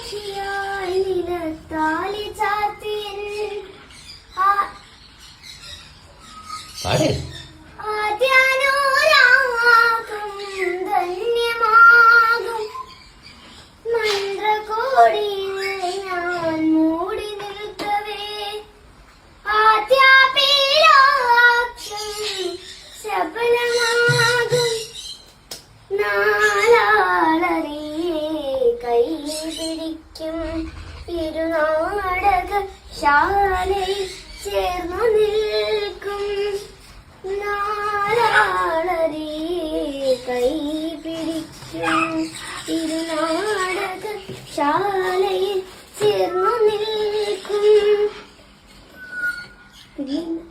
സാക്ഷിയായി നിലത്താലി ചാത്തിയൻ ആ- പാടേ. ആദ്യാനുരാഗം ധന്യമാകും. പിടിക്കും ഇരുനാടക ശാലയിൽ ചേർന്നു നിൽക്കും. നാലാളറിയെ കൈ പിടിക്കും. ഇരുനാടക ശാലയിൽ ചേർന്നു നിൽക്കും. പിന്നെ